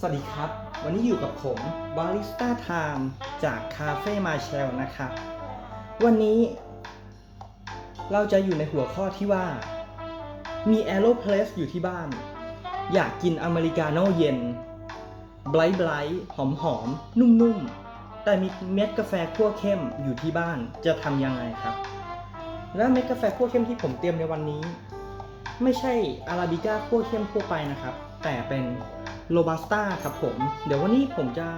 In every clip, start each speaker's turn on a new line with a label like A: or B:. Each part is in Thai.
A: สวัสดีครับ วันนี้อยู่กับผมบาริสต้าไทม์จากคาเฟ่มาเชลนะครับ วันนี้เราจะอยู่ในหัวข้อที่ว่า มี Aeropress อยู่ที่บ้าน อยากกินอเมริกาโน่เย็นไบรท์ไบรท์หอมหอมๆนุ่มๆ แต่มีเม็ดกาแฟคั่วเข้มอยู่ที่บ้านจะทำยังไงครับ และเม็ดกาแฟคั่วเข้มที่ผมเตรียมในวันนี้ ไม่ใช่อาราบิก้าคั่วเข้มทั่วไปนะครับ แต่เป็น โรบัสต้าครับผม เดี๋ยววันนี้ผมจะ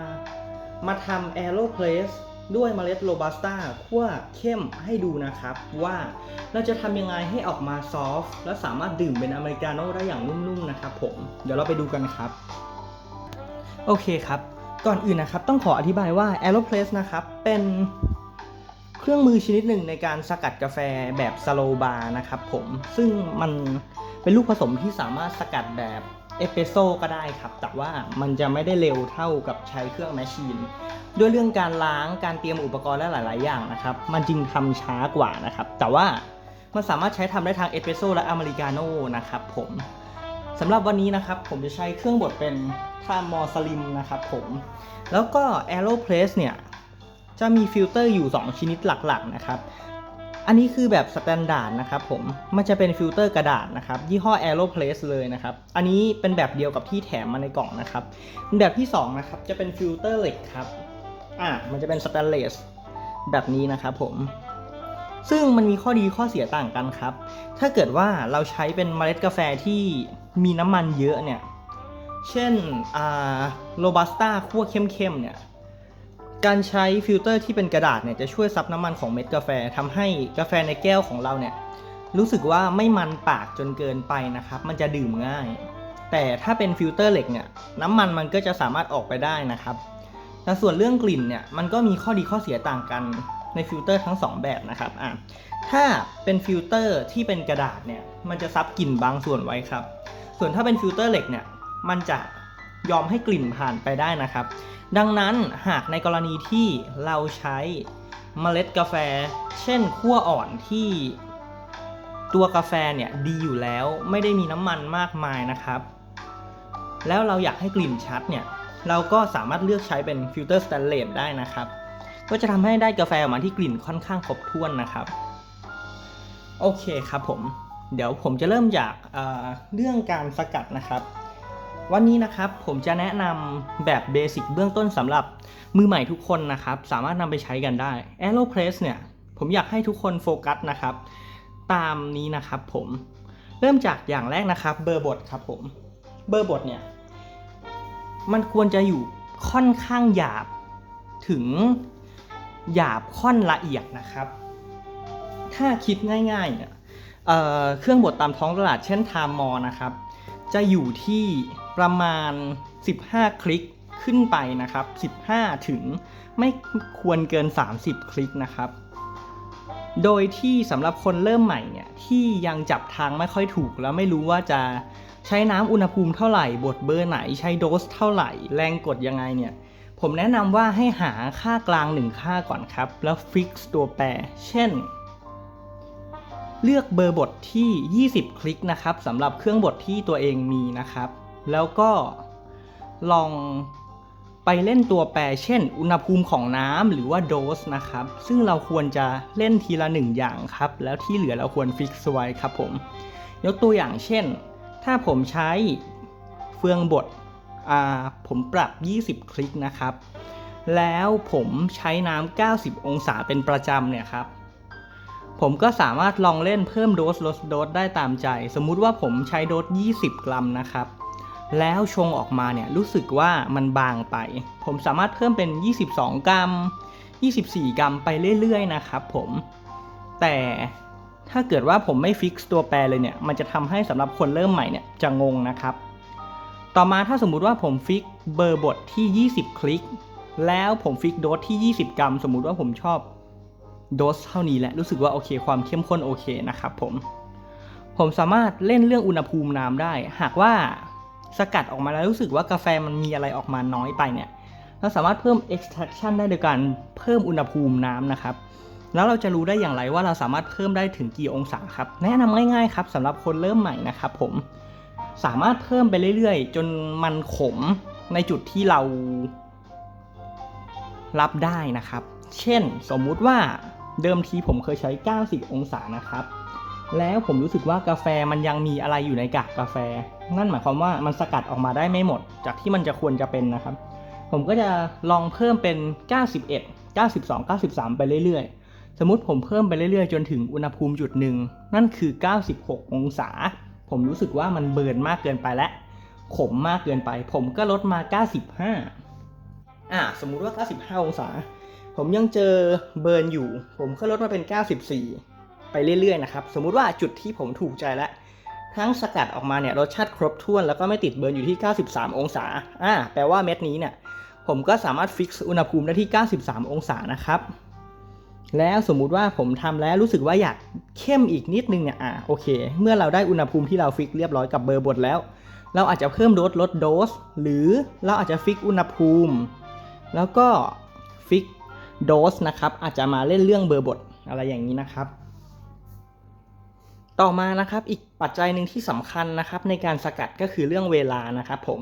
A: มาทำแอโรเพลสด้วยเมล็ดโรบัสต้าคั่วเข้มให้ดูนะครับ ว่าเราจะทำยังไงให้ออกมาซอฟต์และสามารถดื่มเป็นอเมริกาโน่ได้อย่างนุ่มๆนะครับผม เดี๋ยวเราไปดูกันครับ โอเคครับ ก่อนอื่นนะครับต้องขออธิบายว่า Aeropress นะครับเป็นเครื่องมือชนิดหนึ่งในการสกัดกาแฟแบบสโลบาร์นะครับผมซึ่งมันเป็นลูกผสมที่สามารถสกัดแบบ เอสเปรสโซ่ก็ได้ครับ แต่ว่ามันจะไม่ได้เร็วเท่ากับใช้เครื่องแมชชีน ด้วยเรื่องการล้างการเตรียมอุปกรณ์และหลาย ๆ อย่างนะครับ มันจึงทำช้ากว่านะครับ แต่ว่ามันสามารถใช้ทำได้ทางเอสเปรสโซ่และอเมริกาโน่นะครับผมสำหรับวันนี้นะครับผมจะใช้เครื่องบดเป็นท่ามมอสลิมนะครับผม แล้วก็ Aeropress เนี่ยจะมีฟิลเตอร์อยู่ 2 ชนิดหลัก ๆ นะครับ อันนี้คือแบบสแตนดาร์ดนะครับผม มันจะเป็นฟิลเตอร์กระดาษนะครับ ยี่ห้อ Aeropress เลยนะครับ อันนี้เป็นแบบเดียวกับที่แถมมาในกล่องนะครับ แบบที่2นะครับ จะเป็นฟิลเตอร์เหล็กครับ อ่า มันจะเป็นสแตนเลสแบบนี้นะครับผม ซึ่งมันมีข้อดีข้อเสียต่างกันครับ ถ้าเกิดว่าเราใช้เป็นเมล็ดกาแฟที่มีน้ำมันเยอะเนี่ย เช่น อ่า โรบัสต้าคั่วเข้มๆเนี่ย การใช้ฟิลเตอร์ที่เป็นกระดาษเนี่ยจะช่วยซับน้ำมันของเม็ดกาแฟทำให้กาแฟในแก้วของเราเนี่ยรู้สึกว่าไม่มันปากจนเกินไปนะครับ มันจะดื่มง่าย แต่ถ้าเป็นฟิลเตอร์เหล็กเนี่ยน้ำมันมันก็จะสามารถออกไปได้นะครับแต่ส่วนเรื่องกลิ่นเนี่ยมันก็มีข้อดีข้อเสียต่างกันในฟิลเตอร์ทั้งสองแบบนะครับอะถ้าเป็นฟิลเตอร์ที่เป็นกระดาษเนี่ยมันจะซับกลิ่นบางส่วนไว้ครับ ส่วนถ้าเป็นฟิลเตอร์เหล็กเนี่ยมันจะ ยอมให้กลิ่นผ่านไปได้นะครับ ดังนั้นหากในกรณีที่เราใช้เมล็ดกาแฟ เช่นขั้วอ่อนที่ตัวกาแฟเนี่ยดีอยู่แล้วไม่ได้มีน้ำมันมากมายนะครับ แล้วเราอยากให้กลิ่นชัดเนี่ยเราก็สามารถเลือกใช้เป็นฟิลเตอร์สแตนเลสได้นะครับ ก็จะทำให้ได้กาแฟออกมาที่กลิ่นค่อนข้างครบถ้วนนะครับ โอเคครับผม เดี๋ยวผมจะเริ่มจากเอ่อเรื่องการสกัดนะครับ วันนี้นะครับผมจะแนะนำแบบเบสิกเบื้องต้นสำหรับมือใหม่ทุกคนนะครับ สามารถนำไปใช้กันได้ Aeropress เนี่ย ผมอยากให้ทุกคนโฟกัสนะครับ ตามนี้นะครับผม เริ่มจากอย่างแรกนะครับ เบอร์บทครับผม เบอร์บทเนี่ย มันควรจะอยู่ค่อนข้างหยาบถึงหยาบค่อนละเอียดนะครับ ถ้าคิดง่ายๆเนี่ยเเครื่องบดตามท้องตลาดเช่นทามมอนะครับ จะอยู่ที่ ประมาณ 15 คลิกขึ้นไปนะครับ 15 ถึงไม่ควรเกิน 30 คลิกนะครับ โดยที่สำหรับคนเริ่มใหม่เนี่ยที่ยังจับทางไม่ค่อยถูก แล้วไม่รู้ว่าจะใช้น้ำอุณหภูมิเท่าไหร่บดเบอร์ไหน ใช้โดสเท่าไหร่ แรงกดยังไงเนี่ยผมแนะนำว่าให้หาค่ากลางหนึ่งค่าก่อนครับ แล้วฟิกซ์ตัวแปร เช่น เลือกเบอร์บทที่ 20 คลิกนะครับสำหรับเครื่องบดที่ตัวเองมีนะครับ แล้วก็ลองไปเล่นตัวแปรเช่น อุณหภูมิของน้ำหรือว่าโดสนะครับ ซึ่งเราควรจะเล่นทีละหนึ่งอย่างครับ แล้วที่เหลือเราควรฟิกซ์ไว้ครับผม ยกตัวอย่างเช่น ถ้าผมใช้เฟืองบดผมปรับ 20 คลิกนะครับ แล้วผมใช้น้ำ 90 องศาเป็นประจำเนี่ยครับ ผมก็สามารถลองเล่นเพิ่มโดสลดโดสได้ตามใจ สมมุติว่าผมใช้โดส 20 กรัมนะครับ แล้วชงออกมาเนี่ยรู้สึกว่ามันบางไป ผมสามารถเพิ่มเป็น 22 กรัม 24 กรัมไปเรื่อยๆ นะครับผม แต่ถ้าเกิดว่าผมไม่ฟิกซ์ตัวแปรเลยเนี่ย มันจะทำให้สำหรับคนเริ่มใหม่เนี่ยจะงงนะครับ ต่อมาถ้าสมมุติว่าผมฟิกเบอร์บทที่ 20 คลิก แล้วผมฟิกโดสที่ 20 กรัม สมมุติว่าผมชอบโดสเท่านี้แหละรู้สึกว่าโอเค ความเข้มข้นโอเคนะครับผม ผมสามารถเล่นเรื่องอุณหภูมิน้ำได้ หากว่า สกัดออกมาแล้วรู้สึกว่ากาแฟมันมีอะไรออกมาน้อยไปเนี่ยเราสามารถเพิ่ม extraction ได้โดยการเพิ่มอุณหภูมิน้ำนะครับ แล้วเราจะรู้ได้อย่างไรว่าเราสามารถเพิ่มได้ถึงกี่องศาครับ แนะนำง่ายๆครับสำหรับคนเริ่มใหม่นะครับผม สามารถเพิ่มไปเรื่อยๆ จนมันขมในจุดที่เรารับได้นะครับ เช่นสมมุติว่าเดิมทีผมเคยใช้ 90 องศานะครับ แล้วผมรู้สึกว่ากาแฟมันยังมีอะไรอยู่ในกากกาแฟ นั่นหมายความว่ามันสกัดออกมาได้ไม่หมด จากที่มันจะควรจะเป็นนะครับ ผมก็จะลองเพิ่มเป็น 91 92 93 ไปเรื่อยๆ สมมติผมเพิ่มไปเรื่อยๆ จนถึงอุณหภูมิจุดหนึ่งนั่นคือ 96 องศา ผมรู้สึกว่ามันเบิร์นมากเกินไปและขมมากเกินไป ผมก็ลดมา 95 อ่าสมมุติว่า 95 องศา ผมยังเจอเบิร์นอยู่ ผมก็ลดมาเป็น 94 ไปเรื่อยๆ นะครับ สมมุติว่าจุดที่ผมถูกใจแล้ว ทั้งสกัดออกมาเนี่ยรสชาติครบถ้วนแล้วก็ไม่ติดเบิร์นอยู่ที่ 93 องศาอ่าแปลว่าเม็ดนี้เนี่ยผมก็สามารถฟิกซ์อุณหภูมิได้ที่ 93 องศานะครับแล้วสมมุติว่าผมทำแล้วรู้สึกว่าอยากเข้มอีกนิดนึงเนี่ยอ่าโอเค เมื่อเราได้อุณหภูมิที่เราฟิกเรียบร้อยกับเบอร์บดแล้ว เราอาจจะเพิ่มโดสลดโดส หรือเราอาจจะฟิกอุณหภูมิ แล้วก็ฟิกโดสนะครับอาจจะมาเล่นเรื่องเบอร์บดอะไรอย่างนี้นะครับ ต่อมานะครับอีกปัจจัยหนึ่งที่สำคัญนะครับในการสกัดก็คือเรื่องเวลานะครับผม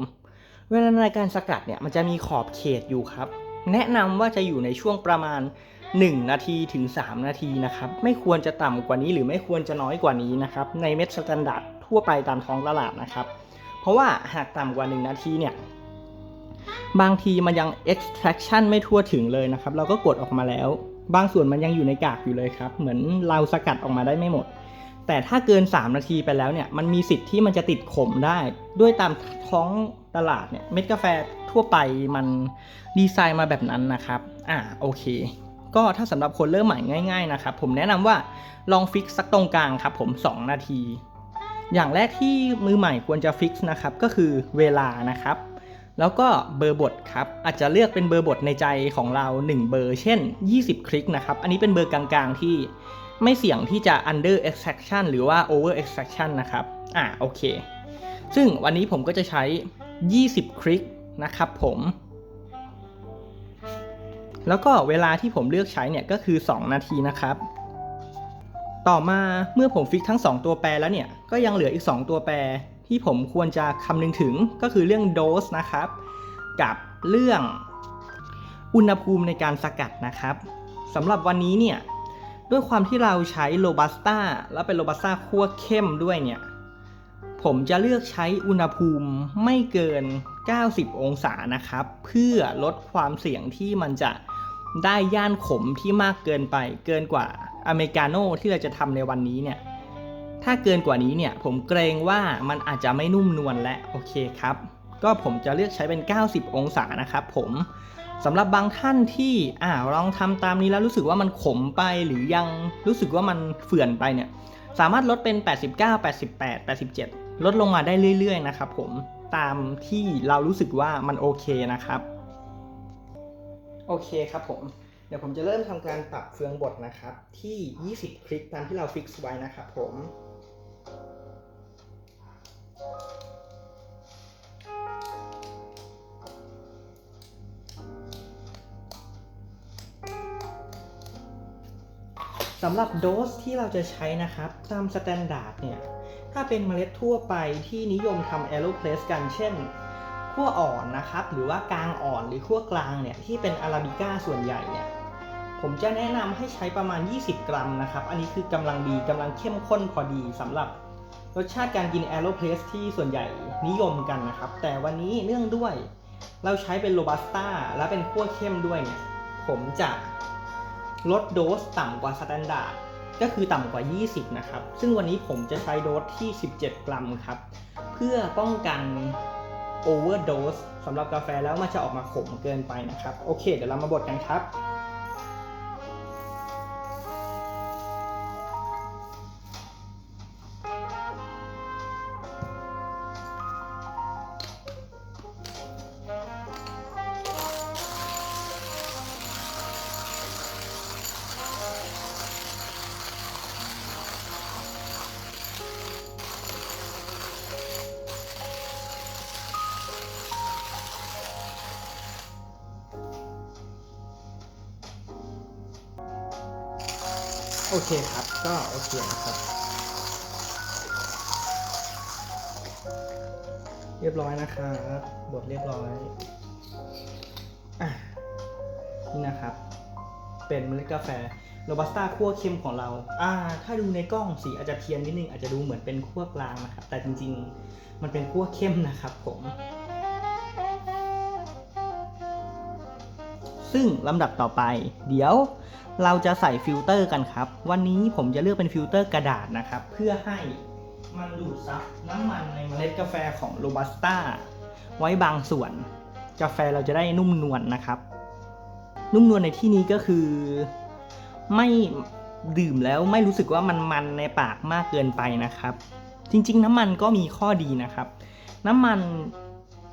A: เวลาในการสกัดเนี่ยมันจะมีขอบเขตอยู่ครับ แนะนำว่าจะอยู่ในช่วงประมาณ 1 นาทีถึง 3 นาทีนะครับไม่ควรจะต่ำกว่านี้หรือไม่ควรจะน้อยกว่านี้นะครับในเม็ดสแตนดาร์ดทั่วไปตามท้องตลาดนะครับ เพราะว่าหากต่ำกว่า 1 นาทีเนี่ยบางทีมันยัง extraction ไม่ทั่วถึงเลยนะครับ เราก็กดออกมาแล้ว บางส่วนมันยังอยู่ในกากอยู่เลยครับ เหมือนเราสกัดออกมาได้ไม่หมด แต่ถ้าเกิน 3 นาทีไปแล้วเนี่ยมันมีสิทธิ์ที่มันจะติดขมได้ ด้วยตามท้องตลาดเนี่ยเม็ดกาแฟทั่วไปมันดีไซน์มาแบบนั้นนะครับอ่าโอเค ก็ถ้าสำหรับคนเริ่มใหม่ง่าย ๆนะครับ ผมแนะนำว่าลองฟิกสักตรงกลางครับผม 2 นาที อย่างแรกที่มือใหม่ควรจะฟิกนะครับก็คือเวลานะครับแล้วก็เบอร์บทครับ อาจจะเลือกเป็นเบอร์บทในใจของเรา 1 เบอร์ เช่น 20 คลิกนะครับ อันนี้เป็นเบอร์กลางๆที่ ไม่เสี่ยงที่จะ under extraction หรือว่า over extraction นะครับ อ่าโอเค ซึ่งวันนี้ผมก็จะใช้ 20 คลิกนะครับผม แล้วก็เวลาที่ผมเลือกใช้เนี่ยก็คือ 2 นาทีนะครับ ต่อมาเมื่อผมฟิกทั้ง 2 ตัวแปรแล้วเนี่ย ก็ยังเหลืออีก 2 ตัวแปรที่ผมควรจะคำนึงถึงก็คือเรื่องโดสนะครับ กับเรื่องอุณหภูมิในการสกัดนะครับสำหรับวันนี้เนี่ย ด้วยความที่เราใช้โรบัสต้าแล้วเป็นโรบัสต้าคั่วเข้มด้วยเนี่ย ผมจะเลือกใช้อุณหภูมิไม่เกิน 90 องศานะครับ เพื่อลดความเสี่ยงที่มันจะได้ย่านขมที่มากเกินไป เกินกว่าอเมริกาโน่ที่เราจะทำในวันนี้เนี่ย ถ้าเกินกว่านี้เนี่ย ผมเกรงว่ามันอาจจะไม่นุ่มนวลและโอเคครับ ก็ผมจะเลือกใช้เป็น 90 องศานะครับผม สำหรับบางท่านที่อ่าลองทำตามนี้แล้วรู้สึกว่ามันขมไปหรือยังรู้สึกว่ามันเฝื่อนไปเนี่ยสามารถลดเป็น 89 88 87 ลดลงมาได้เรื่อย ๆ นะครับผมตามที่เรารู้สึกว่ามันโอเคนะครับ โอเคครับผม เดี๋ยวผมจะเริ่มทำการปรับเฟืองบดนะครับ ที่ 20 คลิกตามที่เราฟิกซ์ไว้นะครับผม สำหรับโดสที่เราจะใช้นะครับตามสแตนดาร์ดเนี่ยถ้าเป็นเมล็ดทั่วไปที่นิยมทำแอโรเพลสกันเช่นขั้วอ่อนนะครับ หรือว่ากลางอ่อนหรือขั้วกลางเนี่ยที่เป็นอาราบิก้าส่วนใหญ่เนี่ยผมจะแนะนำให้ใช้ประมาณ 20 กรัมนะครับ อันนี้คือกำลังดีกำลังเข้มข้นพอดีสำหรับรสชาติการกินแอโรเพลสที่ส่วนใหญ่นิยมกันนะครับ แต่วันนี้เนื่องด้วย เราใช้เป็นโรบัสต้าและเป็นขั้วเข้มด้วยเนี่ยผมจะ ลดโดสต่ำกว่าสแตนดาร์ดก็คือต่ำกว่า 20 นะครับ ซึ่งวันนี้ผมจะใช้โดสที่ 17 กรัมครับ เพื่อป้องกันโอเวอร์โดสสำหรับกาแฟแล้วมันจะออกมาขมเกินไปนะครับ โอเค เดี๋ยวเรามาบดกันครับ เคครับ ก็โอเคนะครับ เรียบร้อยนะครับบดเรียบร้อยอะนี่นะครับ เป็นเมล็ดกาแฟโรบัสต้าคั่วเค็มของเรา อ่า ถ้าดูในกล้องสีอาจจะเพี้ยนนิดนึง อาจจะดูเหมือนเป็นคั่วกลางนะครับ แต่จริงๆ มันเป็นคั่วเข้มนะครับผม ซึ่งลำดับต่อไป เดี๋ยว เราจะใส่ฟิลเตอร์กันครับ วันนี้ผมจะเลือกเป็นฟิลเตอร์กระดาษนะครับ เพื่อให้มันดูดซับน้ำมันในเมล็ดกาแฟของโรบัสต้าไว้บางส่วน กาแฟเราจะได้นุ่มนวลนะครับ นุ่มนวลในที่นี้ก็คือ ไม่ดื่มแล้วไม่รู้สึกว่ามันมันในปากมากเกินไปนะครับ จริง ๆ น้ำมันก็มีข้อดีนะครับ น้ำมัน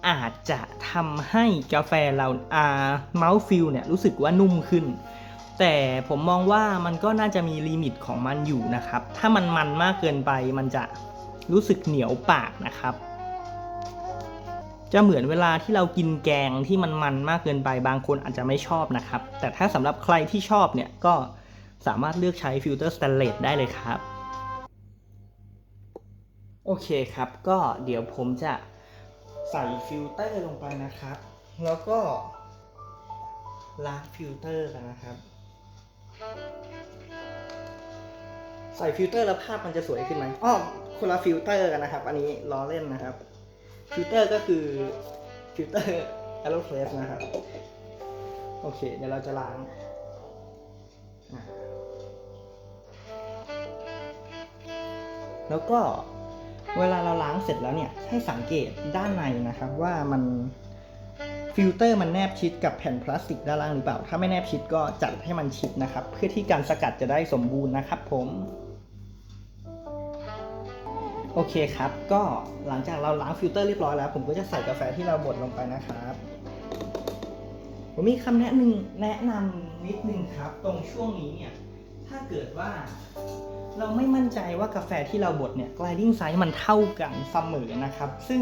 A: อาจจะทำให้กาแฟเราอ่าเมาส์ฟิลเนี่ยรู้สึกว่านุ่มขึ้น แต่ผมมองว่ามันก็น่าจะมีลิมิตของมันอยู่นะครับ ถ้ามันมันมากเกินไปมันจะรู้สึกเหนียวปากนะครับ จะเหมือนเวลาที่เรากินแกงที่มันมันมากเกินไปบางคนอาจจะไม่ชอบนะครับ แต่ถ้าสำหรับใครที่ชอบเนี่ยก็สามารถเลือกใช้ฟิลเตอร์สแตนเลสได้เลยครับ โอเคครับ ก็เดี๋ยวผมจะใส่ฟิลเตอร์ลงไปนะครับ แล้วก็ล้างฟิลเตอร์กันนะครับ ใส่ฟิลเตอร์แล้วภาพมันจะสวยขึ้นไหมอ้อคนละฟิลเตอร์กันนะครับ อันนี้ล้อเล่นนะครับ ฟิลเตอร์ก็คือฟิลเตอร์ Aeropress นะครับ โอเค เดี๋ยวเราจะล้างแล้วก็เวลาเราล้างเสร็จแล้วเนี่ย ให้สังเกตด้านในนะครับว่ามัน ฟิลเตอร์มันแนบชิดกับแผ่นพลาสติกด้านล่างหรือเปล่า ถ้าไม่แนบชิดก็จัดให้มันชิดนะครับ เพื่อที่การสกัดจะได้สมบูรณ์นะครับผมโอเคครับ ก็หลังจากเราล้างฟิลเตอร์เรียบร้อยแล้ว ผมก็จะใส่กาแฟที่เราบดลงไปนะครับ ผมมีคำแนะนำแนะนำนิดนึงครับ ตรงช่วงนี้เนี่ย ถ้าเกิดว่า เราไม่มั่นใจว่ากาแฟที่เราบดเนี่ย gliding size มันเท่ากันเสมอนะครับ ซึ่ง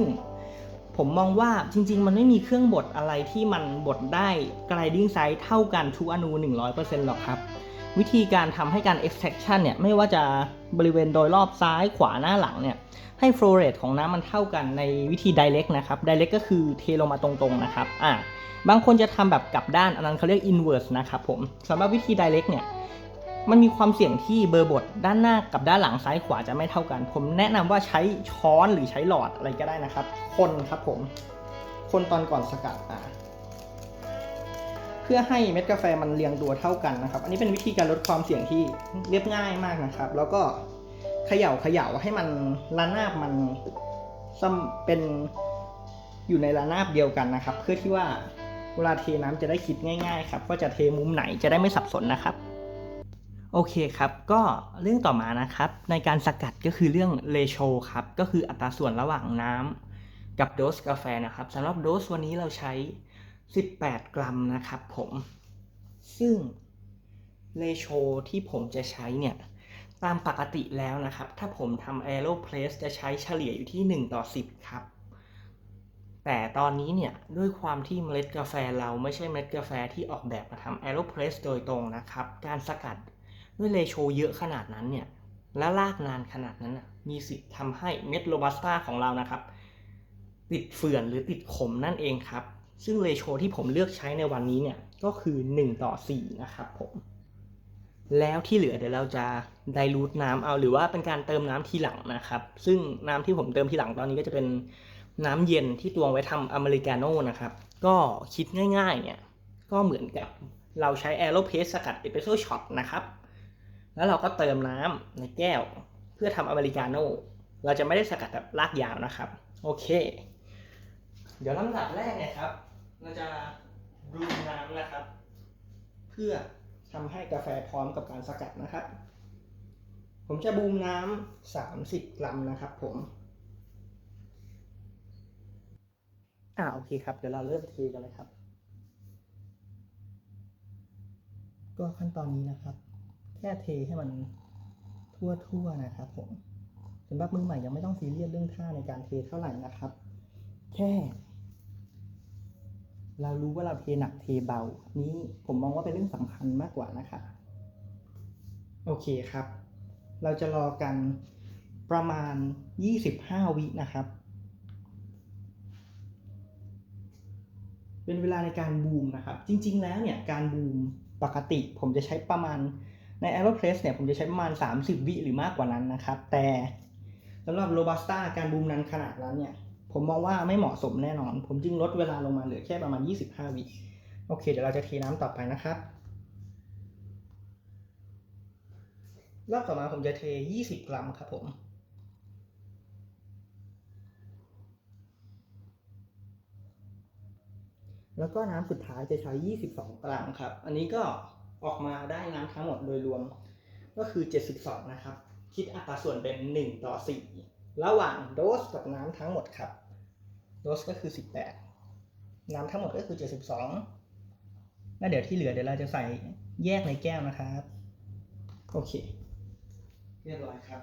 A: ผมมองว่าจริง ๆ มันไม่มีเครื่องบดอะไรที่มันบดได้ gliding size เท่ากันทุกอนู 100%หรอกครับ วิธีการทำให้การ extraction เนี่ย ไม่ว่าจะบริเวณโดยรอบซ้ายขวาหน้าหลังเนี่ย ให้ flow rate ของน้ำมันเท่ากันในวิธี direct นะครับ direct ก็คือเทลงมาตรงๆนะครับ อ่า บางคนจะทำแบบกลับด้านอันนั้นเขาเรียก inverse นะครับผมสำหรับวิธี direct เนี่ย มันมีความเสี่ยงที่เบอร์บดด้านหน้ากับด้านหลังซ้ายขวาจะไม่เท่ากัน ผมแนะนำว่าใช้ช้อนหรือใช้หลอดอะไรก็ได้นะครับ คนครับผม คนตอนก่อนสกัดอ่าเพื่อให้เม็ดกาแฟมันเรียงตัวเท่ากันนะครับ อันนี้เป็นวิธีการลดความเสี่ยงที่เรียบง่ายมากนะครับ แล้วก็เขย่าเขย่าให้มันระนาบมันซ้ำเป็นอยู่ในระนาบเดียวกันนะครับ เพื่อที่ว่าเวลาเทน้ำจะได้คิดง่ายๆครับว่าจะเทมุมไหนจะได้ไม่สับสนนะครับ โอเคครับ ก็เรื่องต่อมานะครับ ในการสกัดก็คือเรื่องเลโชครับ ก็คืออัตราส่วนระหว่างน้ำกับโดสกาแฟนะครับสำหรับโดสวันนี้เราใช้ 18 กรัมนะครับผม ซึ่งเลโชที่ผมจะใช้เนี่ยตามปกติแล้วนะครับ ถ้าผมทำ Aeropress จะใช้เฉลี่ยอยู่ที่ 1 ต่อ 10 ครับ แต่ตอนนี้เนี่ย ด้วยความที่เมล็ดกาแฟเราไม่ใช่เมล็ดกาแฟที่ออกแบบมาทำ Aeropress โดยตรงนะครับ การสกัด ด้วยเลโชเยอะขนาดนั้นเนี่ยและลากนานขนาดนั้นน่ะมีสิทธิ์ทำให้เม็ดโรบัสต้าของเรานะครับ ติดเฟื่อนหรือติดขมนั่นเองครับ ซึ่งเลโชที่ผมเลือกใช้ในวันนี้เนี่ยก็คือ 1 ต่อ 4 นะครับผม แล้วที่เหลือเดี๋ยวเราจะไดรูทน้ำเอาหรือว่าเป็นการเติมน้ำทีหลังนะครับ ซึ่งน้ำที่ผมเติมทีหลังตอนนี้ก็จะเป็นน้ำเย็นที่ตวงไว้ทำอเมริกาโน่นะครับ ก็คิดง่ายๆเนี่ยก็เหมือนกับเราใช้ Aeropress สกัดเอสเปรสโซช็อตนะครับ แล้วเราก็เติมน้ำในแก้ว เพื่อทำอเมริกาโน่เราจะไม่ได้สกัดแบบลากยาวนะครับ โอเค เดี๋ยวลำดับแรกเนี่ยครับ เราจะบรูมน้ำนะครับ เพื่อทำให้กาแฟพร้อมกับการสกัดนะครับ ผมจะบูมน้ำสามสิบกรัมนะครับ ผม อ่าโอเคครับ เดี๋ยวเราเริ่มเทกันเลยครับ ก็ขั้นตอนนี้นะครับ ค่เทให้มันทั่วๆนะครับผมสำหรับมือใหม่ยังไม่ต้องซีเรียสเรื่องท่าในการเทเท่าไหร่นะครับ แค่ เรารู้ว่าเราเทหนักเทเบา นี้ผมมองว่าเป็นเรื่องสำคัญมากกว่านะคะโอเคครับ เราจะรอกันประมาณ 25 วินะครับ เป็นเวลาในการบูมนะครับ จริง ๆ แล้วเนี่ยการบูมปกติผมจะใช้ประมาณ ใน Aeropress เนี่ยผมจะใช้ประมาณ 30 วิหรือมากกว่านั้นนะครับ แต่สำหรับ Robusta การบูมนั้นขนาดนั้นเนี่ย ผมมองว่าไม่เหมาะสมแน่นอน ผมจึงลดเวลาลงมาเหลือแค่ประมาณ 25 วิโอเค เดี๋ยวเราจะเทน้ำต่อไปนะครับ รอบต่อมาผมจะเท 20 กรัมครับผมแล้วก็น้ำสุดท้ายจะใช้ 22 กรัมครับ อันนี้ก็ ออกมาได้น้ำทั้งหมดโดยรวม ก็คือ 72 นะครับ คิดอัตราส่วนเป็น 1 ต่อ 4 ระหว่างโดสกับน้ำทั้งหมดครับ โดสก็คือ 18 น้ำทั้งหมดก็คือ 72 แล้วเดี๋ยวที่เหลือเดี๋ยวเราจะใส่แยกในแก้วนะครับ โอเค เรียบร้อยครับ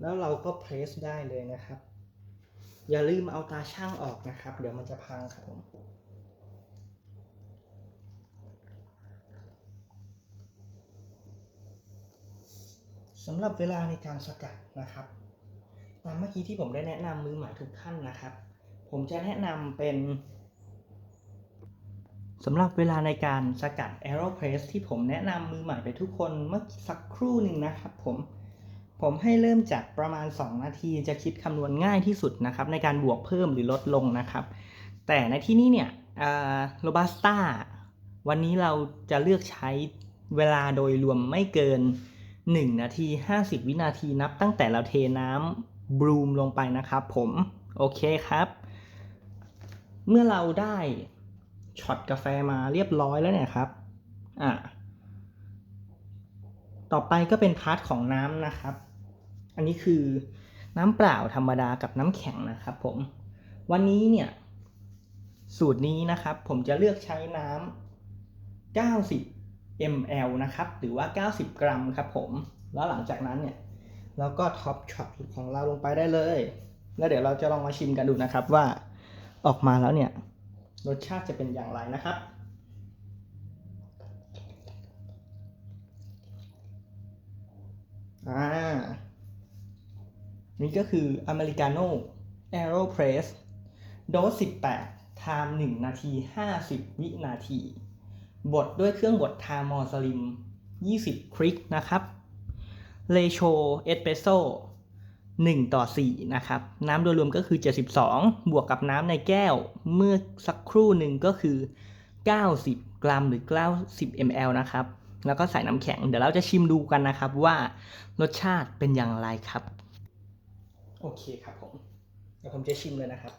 A: แล้วเราก็เพรสได้เลยนะครับ อย่าลืมเอาตาช่างออกนะครับ เดี๋ยวมันจะพังครับผมสำหรับเวลาในการสกัดนะครับ ตามเมื่อกี้ที่ผมได้แนะนำมือใหม่ทุกท่านนะครับ ผมจะแนะนำเป็นสำหรับเวลาในการสกัด Aeropress ที่ผมแนะนำมือใหม่ไปทุกคนเมื่อสักครู่หนึ่งนะครับผม ผมให้เริ่มจากประมาณ 2 นาทีจะคิดคำนวณง่ายที่สุดนะครับ ในการบวกเพิ่มหรือลดลงนะครับ แต่ในที่นี้เนี่ยโรบัสต้าวันนี้เราจะเลือกใช้เวลาโดยรวมไม่เกิน 1 นาที 50 วินาทีนับตั้งแต่เราเทน้ำบลูมลงไปนะครับผมโอเคครับ เมื่อเราได้ช็อตกาแฟมาเรียบร้อยแล้วเนี่ยครับอะต่อไปก็เป็นพาร์ทของน้ำนะครับ อันนี้คือน้ำเปล่าธรรมดากับน้ำแข็งนะครับผมวันนี้เนี่ยสูตรนี้นะครับผมจะเลือกใช้น้ำ 90 ml นะครับหรือว่า 90 กรัมครับผมแล้วหลังจากนั้นเนี่ยเราก็ท็อปช็อตของเราลงไปได้เลย แล้วเดี๋ยวเราจะลองมาชิมกันดูนะครับว่าออกมาแล้วเนี่ยรสชาติจะเป็นอย่างไรนะครับอ่า นี่ก็คืออเมริกาโน่ Aeropress โดส 18 ไทม์1นาที 50 วินาที บดด้วยเครื่องบดทามอสลิม 20คริกนะครับเลโชเอสเปรสโซ่1ต่อ 4 นะครับ น้ำโดยรวมก็คือ 72 บวกกับน้ำในแก้วเมื่อสักครู่หนึ่งก็คือ 90 กรัมหรือ 90 ml นะครับ แล้วก็ใส่น้ำแข็ง เดี๋ยวเราจะชิมดูกันนะครับว่ารสชาติเป็นอย่างไรครับ โอเคครับผมเดี๋ยวผมจะชิมเลยนะครับ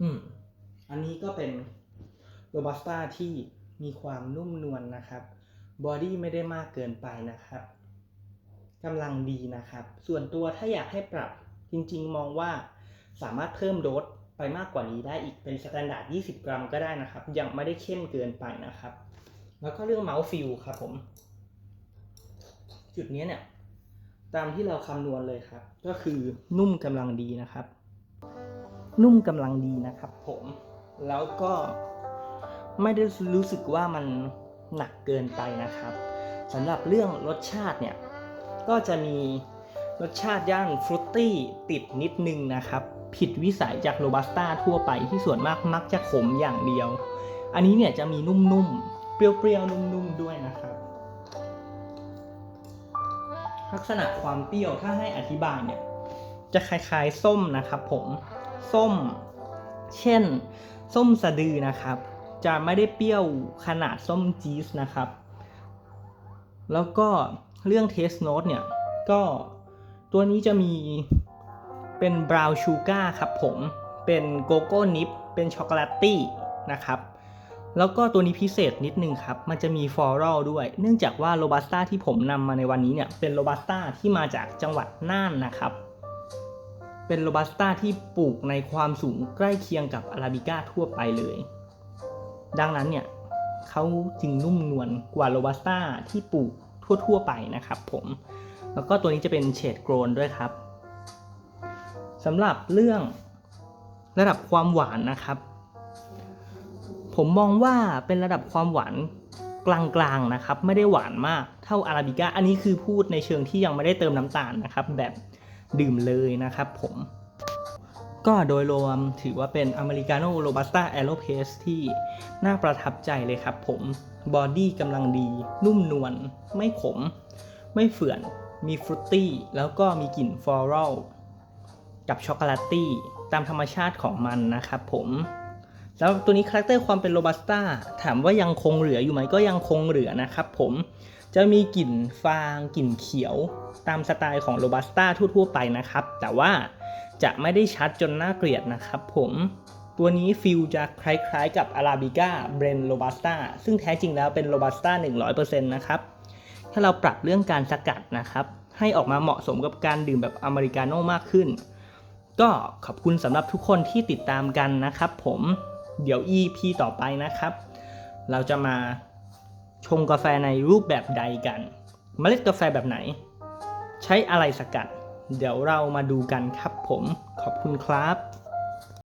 A: อืม อันนี้ก็เป็นโรบัสต้าที่มีความนุ่มนวลนะครับ บอดี้ไม่ได้มากเกินไปนะครับกำลังดีนะครับ ส่วนตัวถ้าอยากให้ปรับจริงๆ มองว่าสามารถเพิ่มโดสไปมากกว่านี้ได้อีกเป็นสแตนดาร์ด20 กรัมก็ได้นะครับ ยังไม่ได้เข้มเกินไปนะครับ แล้วก็เรื่องเมาส์ฟิลครับผม จุดนี้เนี่ย ตามที่เราคำนวณเลยครับ ก็คือนุ่มกำลังดีนะครับ นุ่มกำลังดีนะครับ ผม แล้วก็ไม่ได้รู้สึกว่ามันหนักเกินไปนะครับสำหรับเรื่องรสชาติเนี่ย ก็จะมีรสชาติย่างฟรุตตี้ติดนิดนึงนะครับ ผิดวิสัยจากโรบัสต้าทั่วไปที่ส่วนมากมักจะขมอย่างเดียว อันนี้เนี่ยจะมีนุ่มๆ เปรี้ยวๆ นุ่มๆ ด้วยนะครับ ลักษณะความเปรี้ยวถ้าให้อธิบายเนี่ยจะคล้ายๆส้มนะครับผมส้ม เช่น ส้มสะดือนะครับ จะไม่ได้เปรี้ยวขนาดส้มจี๊สนะครับ แล้วก็เรื่องเทสโน t เนี่ยก็ตัวนี้จะมีเป็นบราวน์ชูการ์ครับผมเป็นโกโก้นิปเป็นช็อกโกแลตตี้นะครับ แล้วก็ตัวนี้พิเศษนิดนึงครับ มันจะมีฟลอรัลด้วย เนื่องจากว่าโรบัสต้าที่ผมนำมาในวันนี้เนี่ย เป็นโรบัสต้าที่มาจากจังหวัดน่านนะครับ เป็นโรบัสต้าที่ปลูกในความสูงใกล้เคียงกับอาราบิก้าทั่วไปเลย ดังนั้นเนี่ยเขาจึงนุ่มนวลกว่าโรบัสต้าที่ปลูกทั่วๆไปนะครับผม แล้วก็ตัวนี้จะเป็นเฉดโกรนด้วยครับสำหรับเรื่องระดับความหวานนะครับ ผมมองว่าเป็นระดับความหวานกลางๆนะครับ ไม่ได้หวานมากเท่าอาราบิก้า อันนี้คือพูดในเชิงที่ยังไม่ได้เติมน้ำตาลนะครับ แบบดื่มเลยนะครับผม ก็โดยรวมถือว่าเป็นอเมริกาโน่โรบัสต้าแอโรเพสที่น่าประทับใจเลยครับผม บอดี้กำลังดี นุ่มนวล ไม่ขม ไม่เฝื่อน มีฟรุตตี้ แล้วก็มีกลิ่นฟลอรัลกับช็อกโกแลตตี้ ตามธรรมชาติของมันนะครับผม แล้วตัวนี้คาแรคเตอร์ความเป็นโรบัสต้าถามว่ายังคงเหลืออยู่ไหมก็ยังคงเหลือนะครับผมจะมีกลิ่นฟางกลิ่นเขียวตามสไตล์ของโรบัสต้าทั่ว ๆ ไปนะครับ แต่ว่าจะไม่ได้ชัดจนน่าเกลียดนะครับผมตัวนี้ฟิลจะคล้ายๆกับอาราบิก้าเบรนโรบัสต้าซึ่งแท้จริงแล้วเป็นโรบัสต้า100%นะครับ ถ้าเราปรับเรื่องการสกัดนะครับ ให้ออกมาเหมาะสมกับการดื่มแบบอเมริกาโน่มากขึ้น ก็ขอบคุณสำหรับทุกคนที่ติดตามกันนะครับผม เดี๋ยว EP ต่อไปนะครับ เราจะมาชงกาแฟในรูปแบบใดกันเมล็ดกาแฟแบบไหน ใช้อะไรสกัด เดี๋ยวเรามาดูกันครับผมขอบคุณครับ